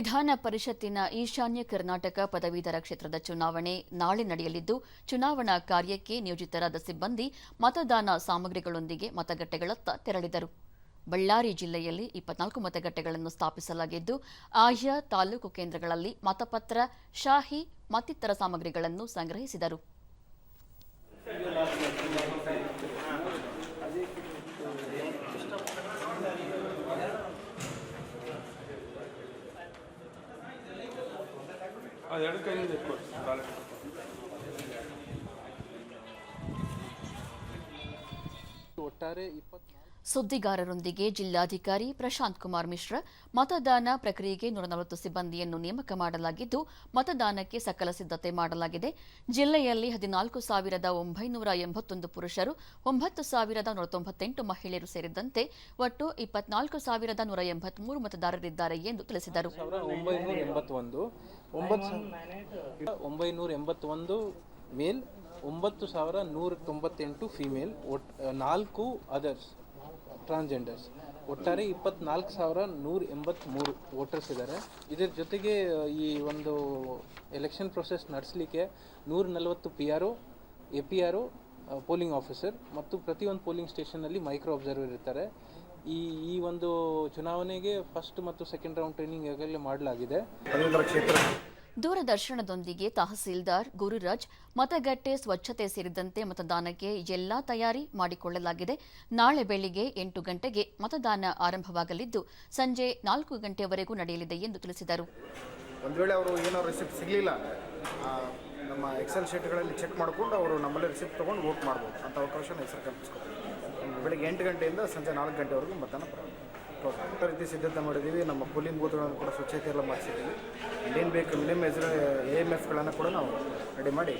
ವಿಧಾನ ಪರಿಷತ್ತಿನ ಈಶಾನ್ಯ ಕರ್ನಾಟಕ ಪದವೀಧರ ಕ್ಷೇತ್ರದ ಚುನಾವಣೆ ನಾಳೆ ನಡೆಯಲಿದ್ದು, ಚುನಾವಣಾ ಕಾರ್ಯಕ್ಕೆ ನಿಯೋಜಿತರಾದ ಸಿಬ್ಬಂದಿ ಮತದಾನ ಸಾಮಗ್ರಿಗಳೊಂದಿಗೆ ಮತಗಟ್ಟೆಗಳತ್ತ ತೆರಳಿದರು. ಬಳ್ಳಾರಿ ಜಿಲ್ಲೆಯಲ್ಲಿ ಇಪ್ಪತ್ನಾಲ್ಕು ಮತಗಟ್ಟೆಗಳನ್ನು ಸ್ಥಾಪಿಸಲಾಗಿದ್ದು, ಆಯಾ ತಾಲೂಕು ಕೇಂದ್ರಗಳಲ್ಲಿ ಮತಪತ್ರ, ಶಾಹಿ ಮತ್ತಿತರ ಸಾಮಗ್ರಿಗಳನ್ನು ಸಂಗ್ರಹಿಸಿದರು. ಅದು ಎರಡು ಕೈಯಿಂದ ಇಟ್ಕೊಡಿ ಬ್ಯಾಲೆಟ್ ಒಟ್ಟಾರೆ ಸುದ್ದಿಗಾರರೊಂದಿಗೆ ಜಿಲ್ಲಾಧಿಕಾರಿ ಪ್ರಶಾಂತ್ ಕುಮಾರ್ ಮಿಶ್ರಾ. ಮತದಾನ ಪ್ರಕ್ರಿಯೆಗೆ ನೂರ ನಲವತ್ತು ಸಿಬ್ಬಂದಿಯನ್ನು ನೇಮಕ ಮಾಡಲಾಗಿದ್ದು, ಮತದಾನಕ್ಕೆ ಸಕಲ ಸಿದ್ಧತೆ ಮಾಡಲಾಗಿದೆ. ಜಿಲ್ಲೆಯಲ್ಲಿ ಹದಿನಾಲ್ಕು ಸಾವಿರದ ಒಂಬೈನೂರ ಎಂಬತ್ತೊಂದು ಪುರುಷರು, ಒಂಬತ್ತು ಸಾವಿರದ ನೂರ ತೊಂಬತ್ತೆಂಟು ಮಹಿಳೆಯರು ಸೇರಿದಂತೆ ಒಟ್ಟು ಇಪ್ಪತ್ನಾಲ್ಕು ಸಾವಿರದ ನೂರ ಎಂಬತ್ಮೂರು ಮತದಾರರಿದ್ದಾರೆ ಎಂದು ತಿಳಿಸಿದರು. ಮೇಲ್ ಒಂಬತ್ತು ಸಾವಿರ ನೂರ ತೊಂಬತ್ತೆಂಟು ಫಿಮೇಲ್ ಒಟ್ ನಾಲ್ಕು ಅದರ್ಸ್ ಟ್ರಾನ್ಸ್ಜೆಂಡರ್ಸ್ ಒಟ್ಟಾರೆ ಇಪ್ಪತ್ನಾಲ್ಕು ಸಾವಿರ ನೂರ ಎಂಬತ್ತ್ಮೂರು ವೋಟರ್ಸ್ ಇದ್ದಾರೆ ಇದರ ಜೊತೆಗೆ ಈ ಒಂದು ಎಲೆಕ್ಷನ್ ಪ್ರೊಸೆಸ್ ನಡೆಸಲಿಕ್ಕೆ ನೂರ ನಲವತ್ತು P R O A P R O polling officer ಮತ್ತು ಪ್ರತಿಯೊಂದು ಪೋಲಿಂಗ್ ಸ್ಟೇಷನ್ನಲ್ಲಿ ಮೈಕ್ರೋ ಅಬ್ಸರ್ವರ್ ಇರ್ತಾರೆ. ಈ ಈ ಒಂದು ಚುನಾವಣೆಗೆ ಫಸ್ಟ್ ಮತ್ತು ಸೆಕೆಂಡ್ ರೌಂಡ್ ಟ್ರೈನಿಂಗ್ ಈಗಾಗಲೇ ಮಾಡಲಾಗಿದೆ. ದೂರದರ್ಶನದೊಂದಿಗೆ ತಹಸೀಲ್ದಾರ್, ಗುರುರಾಜ್, ಮತಗಟ್ಟೆ, ಸ್ವಚ್ಛತೆ ಸೇರಿದಂತೆ ಮತದಾನಕ್ಕೆ ಎಲ್ಲಾ ತಯಾರಿ ಮಾಡಿಕೊಳ್ಳಲಾಗಿದೆ. ನಾಳೆ ಬೆಳಿಗ್ಗೆ ಎಂಟು ಗಂಟೆಗೆ ಮತದಾನ ಆರಂಭವಾಗಲಿದ್ದು, ಸಂಜೆ ನಾಲ್ಕು ಗಂಟೆವರೆಗೂ ನಡೆಯಲಿದೆ ಎಂದು ತಿಳಿಸಿದರು. ಒಂದು ವೇಳೆ ಅವರು ಏನೋ ರಿಸಿಪ್ಟ್ ಸಿಗಲಿಲ್ಲ ನಮ್ಮ ಎಕ್ಸೆಲ್ ಶೀಟ್ಗಳಲ್ಲಿ ಚೆಕ್ ಮಾಡಿಕೊಂಡು ಅವರು ನಮ್ಮಲ್ಲಿ ರಿಸಿಪ್ಟ್ ತೊಗೊಂಡು ವೋಟ್ ಮಾಡ್ಬೋದು ಅಂತ ಅವಕಾಶನ ಹೆಸರು ಕಲ್ಪಿಸ್ಕೊಬೋದು ಬೆಳಿಗ್ಗೆ ಎಂಟು ಗಂಟೆಯಿಂದ ಸಂಜೆ ನಾಲ್ಕು ಗಂಟೆವರೆಗೂ ಮತದಾನ ಕ್ಲೋಸ್ ಆಗುತ್ತೆ. ರೀತಿ ಸಿದ್ಧತೆ ಮಾಡಿದ್ದೀವಿ ನಮ್ಮ ಪೋಲಿಂಗ್ ಬೂತ್ಗಳನ್ನು ಕೂಡ ಸ್ವಚ್ಛತೆ ಎಲ್ಲ ಮಾಡಿಸಿದ್ದೀವಿ ಏನು ಬೇಕು ಮಿನಿಮಮ್ ಎ ಎಂ ಎಫ್ಗಳನ್ನು ಕೂಡ ನಾವು ರೆಡಿ ಮಾಡಿ